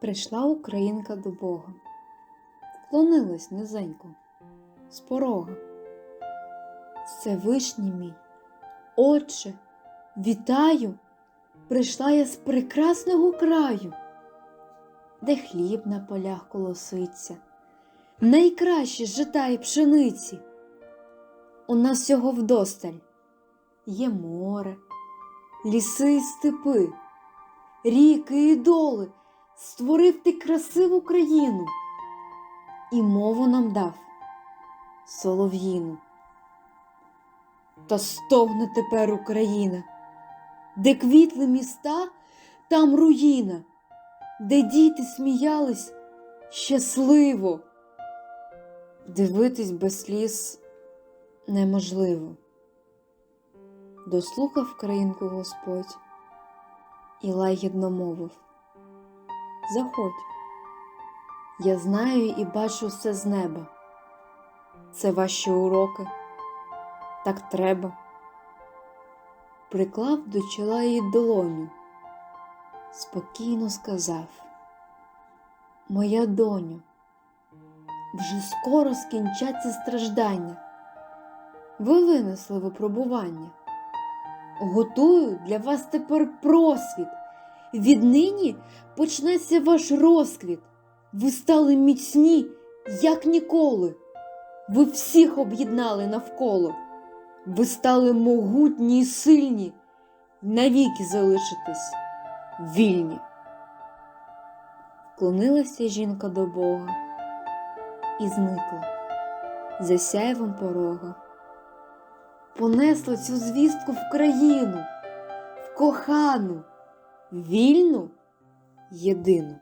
Прийшла українка до Бога, вклонилась низенько з порога. Всевишній мій, Отче, вітаю, прийшла я з прекрасного краю, де хліб на полях колоситься, найкраще жита і пшениці. У нас всього вдосталь є море, ліси і степи, ріки і доли, створив ти красиву країну і мову нам дав солов'їну. Та стогне тепер Україна, де квітли міста, там руїна, де діти сміялись щасливо. Дивитись без сліз неможливо. Дослухав країнку Господь і лагідно мовив Заходь, я знаю і бачу все з неба. Це ваші уроки, так треба. Приклав до чола її долоню, спокійно сказав Моя доню, вже скоро скінчаться страждання. Ви винесли випробування. Готую для вас тепер просвіт. Віднині почнеться ваш розквіт. Ви стали міцні, як ніколи. Ви всіх об'єднали навколо. Ви стали могутні й сильні, навіки залишитесь вільні. Вклонилася жінка до Бога і зникла за сяйвом порога. Понесла цю звістку в країну, в кохану, вільну, єдину.